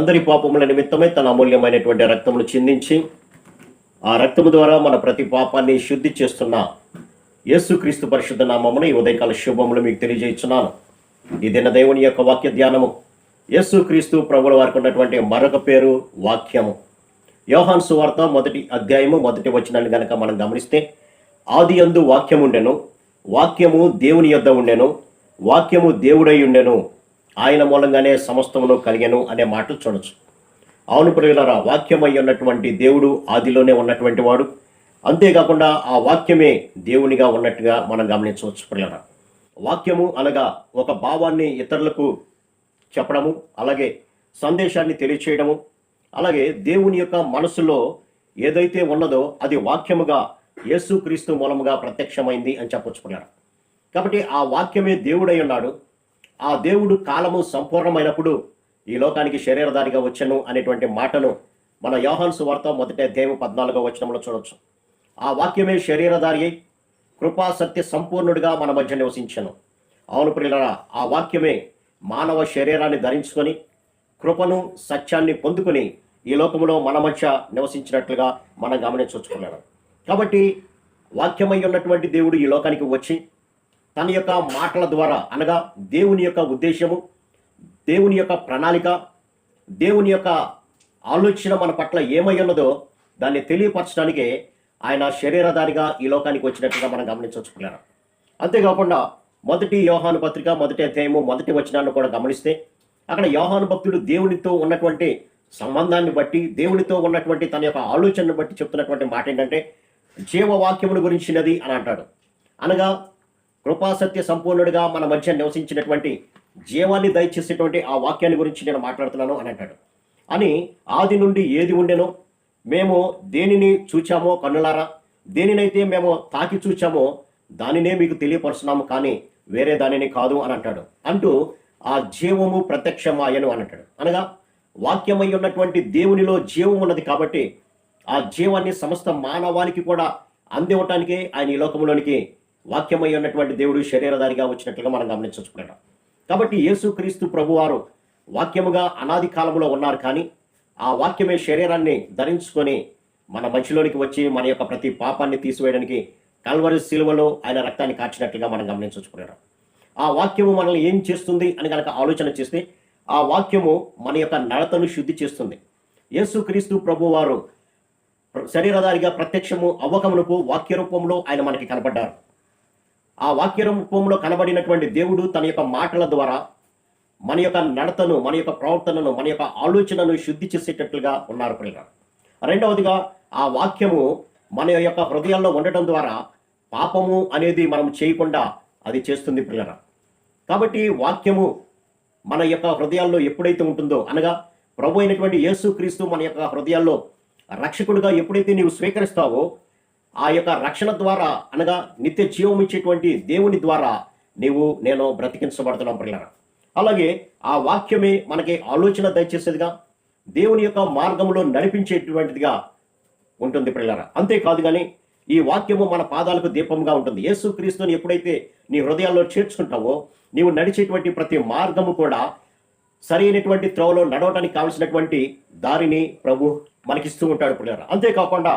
మనందరి పాపముల నిమిత్తమై తన అమూల్యమైనటువంటి రక్తమును చిందించి ఆ రక్తము ద్వారా మన ప్రతి పాపాన్ని శుద్ధి చేస్తున్న యేసుక్రీస్తు పరిశుద్ధ నామమును ఈ ఉదయకాల శుభములు మీకు తెలియజేస్తున్నాను. ఈ దిన దేవుని యొక్క వాక్య ధ్యానము యేసుక్రీస్తు ప్రభుల వారికి ఉన్నటువంటి మరొక పేరు వాక్యము. యోహాన్ సువార్త మొదటి అధ్యాయము మొదటి వచనాన్ని గనక మనం గమనిస్తే ఆది అందు వాక్యం ఉండెను వాక్యము దేవుని యొద్ద ఉండెను వాక్యము దేవుడై ఉండెను. ఆయన మూలంగానే సమస్తమును కలిగెను అనే మాటలు చూడొచ్చు. అవును ప్రియులరా వాక్యమై ఉన్నటువంటి దేవుడు ఆదిలోనే ఉన్నటువంటి వాడు. అంతేకాకుండా ఆ వాక్యమే దేవునిగా ఉన్నట్టుగా మనం గమనించవచ్చు ప్రియులరా. వాక్యము అనగా ఒక భావాన్ని ఇతరులకు చెప్పడము అలాగే సందేశాన్ని తెలియచేయడము అలాగే దేవుని యొక్క మనసులో ఏదైతే ఉన్నదో అది వాక్యముగా యేసుక్రీస్తు మూలముగా ప్రత్యక్షమైంది అని చెప్పొచ్చుకున్నారు కాబట్టి ఆ వాక్యమే దేవుడై ఉన్నాడు. ఆ దేవుడు కాలము సంపూర్ణమైనప్పుడు ఈ లోకానికి శరీరధారిగా వచ్చను అనేటువంటి మాటను మన యోహాన్ సువార్త మొదట దేవు పద్నాలుగో వచనంలో చూడవచ్చు ఆ వాక్యమే శరీరధారి అయి కృపా సత్య సంపూర్ణుడిగా మన మధ్య నివసించను. అవును ప్రియులరా ఆ వాక్యమే మానవ శరీరాన్ని ధరించుకొని కృపను సత్యాన్ని పొందుకొని ఈ లోకములో మన మధ్య నివసించినట్లుగా మనం గమనించుకున్నాడు కాబట్టి వాక్యమై ఉన్నటువంటి దేవుడు ఈ లోకానికి వచ్చి తన యొక్క మాటల ద్వారా అనగా దేవుని యొక్క ఉద్దేశము దేవుని యొక్క ప్రణాళిక దేవుని యొక్క ఆలోచన మన పట్ల ఏమై ఉన్నదో దాన్ని తెలియపరచడానికే ఆయన శరీరధారిగా ఈ లోకానికి వచ్చినట్టుగా మనం గమనించవచ్చుకున్నారు? అంతేకాకుండా మొదటి యోహాను పత్రిక మొదటి అధ్యాయము మొదటి వచనాన్ని కూడా గమనిస్తే అక్కడ యోహాను భక్తుడు దేవునితో ఉన్నటువంటి సంబంధాన్ని బట్టి దేవునితో ఉన్నటువంటి తన యొక్క ఆలోచనను బట్టి చెప్తున్నటువంటి మాట ఏంటంటే జీవవాక్యమును గురించినది అని అంటాడు. అనగా కృపాసత్య సంపూర్ణుడిగా మన మధ్య నివసించినటువంటి జీవాన్ని దయచేసేటువంటి ఆ వాక్యాన్ని గురించి నేను మాట్లాడుతున్నాను అని అంటాడు. అని ఆది నుండి ఏది ఉండెనో మేము దేనిని చూచామో కన్నులారా? దేనినైతే మేము తాకి చూచామో దానినే మీకు తెలియపరుస్తున్నాము కానీ వేరే దానిని కాదు అని అంటాడు. అంటూ ఆ జీవము ప్రత్యక్షమాయను అని అంటాడు. అనగా వాక్యమై ఉన్నటువంటి దేవునిలో జీవం ఉన్నది కాబట్టి ఆ జీవాన్ని సమస్త మానవానికి కూడా అందివ్వటానికే ఆయన ఈ లోకంలోనికి వాక్యమై ఉన్నటువంటి దేవుడు శరీరధారిగా వచ్చినట్లుగా మనం గమనించుకున్నాం కాబట్టి యేసుక్రీస్తు ప్రభువారు వాక్యముగా అనాది కాలంలో ఉన్నారు కానీ ఆ వాక్యమే శరీరాన్ని ధరించుకొని మన మధ్యలోనికి వచ్చి మన యొక్క ప్రతి పాపాన్ని తీసివేయడానికి కల్వరి శిలువలో ఆయన రక్తాన్ని కాచినట్లుగా మనం గమనించుకున్నాం ఆ వాక్యము మనల్ని ఏం చేస్తుంది అని కనుక ఆలోచన చేస్తే ఆ వాక్యము మన యొక్క నడతను శుద్ధి చేస్తుంది. యేసుక్రీస్తు ప్రభువారు శరీరధారిగా ప్రత్యక్షము అవ్వకమునకు వాక్య రూపంలో ఆయన మనకి కనపడ్డారు. ఆ వాక్య రూపంలో కనబడినటువంటి దేవుడు తన యొక్క మాటల ద్వారా మన యొక్క నడతను మన యొక్క ప్రవర్తనను మన యొక్క ఆలోచనను శుద్ధి చేసేటట్లుగా ఉన్నారు ప్రియుల రెండవదిగా ఆ వాక్యము మన యొక్క హృదయాల్లో ఉండటం ద్వారా పాపము అనేది మనం చేయకుండా అది చేస్తుంది ప్రియుల కాబట్టి వాక్యము మన యొక్క హృదయాల్లో ఎప్పుడైతే ఉంటుందో అనగా ప్రభు అయినటువంటి యేసుక్రీస్తు మన యొక్క హృదయాల్లో రక్షకుడిగా ఎప్పుడైతే నీవు స్వీకరిస్తావో ఆ యొక్క రక్షణ ద్వారా అనగా నిత్య జీవం ఇచ్చేటువంటి దేవుని ద్వారా నీవు నేను బ్రతికించబడుతున్నాం పిల్లరా అలాగే ఆ వాక్యమే మనకి ఆలోచన దయచేసేదిగా దేవుని యొక్క మార్గంలో నడిపించేటువంటిదిగా ఉంటుంది పిల్లరా అంతేకాదు కానీ ఈ వాక్యము మన పాదాలకు దీపంగా ఉంటుంది. యేసు క్రీస్తుని ఎప్పుడైతే నీ హృదయాల్లో చేర్చుకుంటావో నీవు నడిచేటువంటి ప్రతి మార్గము కూడా సరైనటువంటి త్రోవలో నడవటానికి కావలసినటువంటి దారిని ప్రభు మనకిస్తూ ఉంటాడు పిల్లరా అంతేకాకుండా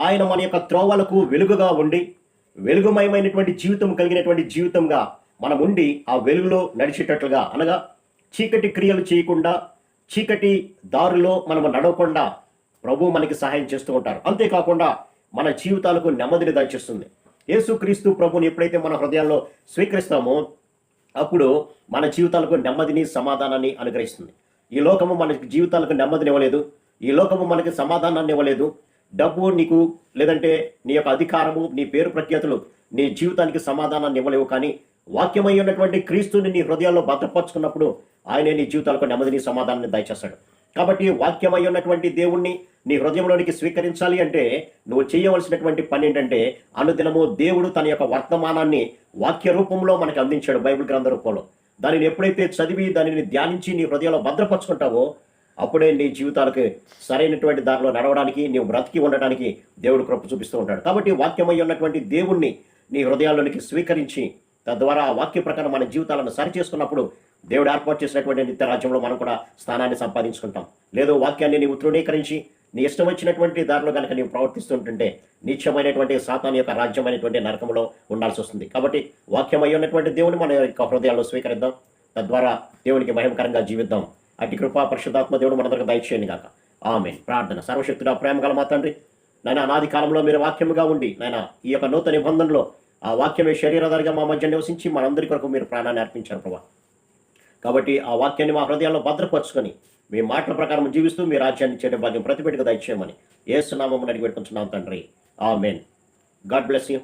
ఆయన మన యొక్క త్రోవలకు వెలుగుగా ఉండి వెలుగుమయమైనటువంటి జీవితం కలిగినటువంటి జీవితంగా మనం ఉండి ఆ వెలుగులో నడిచేటట్లుగా అనగా చీకటి క్రియలు చేయకుండా చీకటి దారిలో మనము నడవకుండా ప్రభు మనకి సహాయం చేస్తూ ఉంటారు. అంతేకాకుండా మన జీవితాలకు నెమ్మదిని దయచేస్తుంది యేసుక్రీస్తు ప్రభుని ఎప్పుడైతే మన హృదయాల్లో స్వీకరిస్తామో అప్పుడు మన జీవితాలకు నెమ్మదిని సమాధానాన్ని అనుగ్రహిస్తుంది. ఈ లోకము మన జీవితాలకు నెమ్మదిని ఇవ్వలేదు ఈ లోకము మనకి సమాధానాన్ని ఇవ్వలేదు. డబ్బు నీకు లేదంటే నీ యొక్క అధికారము నీ పేరు ప్రఖ్యాతులు నీ జీవితానికి సమాధానాన్ని ఇవ్వలేవు. కానీ వాక్యమై ఉన్నటువంటి క్రీస్తుని నీ హృదయాల్లో భద్రపరుచుకున్నప్పుడు ఆయనే నీ జీవితాలకు నెమ్మదిని సమాధానాన్ని దయచేస్తాడు. కాబట్టి వాక్యమై ఉన్నటువంటి దేవుణ్ణి నీ హృదయంలోనికి స్వీకరించాలి అంటే నువ్వు చేయవలసినటువంటి పని ఏంటంటే అనుదినము దేవుడు తన యొక్క వర్తమానాన్ని వాక్య రూపంలో మనకు అందించాడు బైబిల్ గ్రంథ రూపంలో. దానిని ఎప్పుడైతే చదివి దానిని ధ్యానించి నీ హృదయంలో భద్రపరుచుకుంటావో అప్పుడే నీ జీవితాలకు సరైనటువంటి దారిలో నడవడానికి నీవు బ్రతికి ఉండడానికి దేవుడు కృప చూపిస్తూ ఉంటాడు. కాబట్టి వాక్యమై ఉన్నటువంటి దేవుణ్ణి నీ హృదయాల్లోనికి స్వీకరించి తద్వారా ఆ వాక్య ప్రకారం మన జీవితాలను సరి చేసుకున్నప్పుడు దేవుడు ఏర్పాటు చేసినటువంటి నిత్య రాజ్యంలో మనం కూడా స్థానాన్ని సంపాదించుకుంటాం. లేదు వాక్యాన్ని నీవు తృణీకరించి నీ ఇష్టం వచ్చినటువంటి దారిలో కనుక నీవు ప్రవర్తిస్తుంటుంటే నిత్యమైనటువంటి సాతాన్ యొక్క రాజ్యమైనటువంటి నరకంలో ఉండాల్సి వస్తుంది. కాబట్టి వాక్యం అయి ఉన్నటువంటి దేవుని మన యొక్క హృదయాల్లో స్వీకరిద్దాం. తద్వారా దేవునికి భయంకరంగా జీవిద్దాం. అటు కృపా పరిశుద్ధాత్మ దేవుడు మనందరికి దయచేయండి కాక ఆమె ప్రార్థన. సర్వశక్తుడ ప్రేమ గల మా తండ్రి నాయన అనాది కాలంలో మీరు వాక్యముగా ఉండి నాయన ఈ యొక్క నూతన నిబంధనలో ఆ వాక్యమే శరీరధారిగా మా మధ్య నివసించి మనందరి కొరకు మీరు ప్రాణాన్ని అర్పించారు ప్రభా. కాబట్టి ఆ వాక్యాన్ని మా హృదయాల్లో భద్రపరుచుకొని మీ మాటల ప్రకారం జీవిస్తూ మీ రాజ్యాన్ని చేయడం భాగ్యం ప్రతిపెట్టుకు దయచేయమని ఏసునామం అడిగి పెట్టుకుంటున్నాం తండ్రి. ఆ మెయిన్ గాడ్ బ్లెస్ యూ.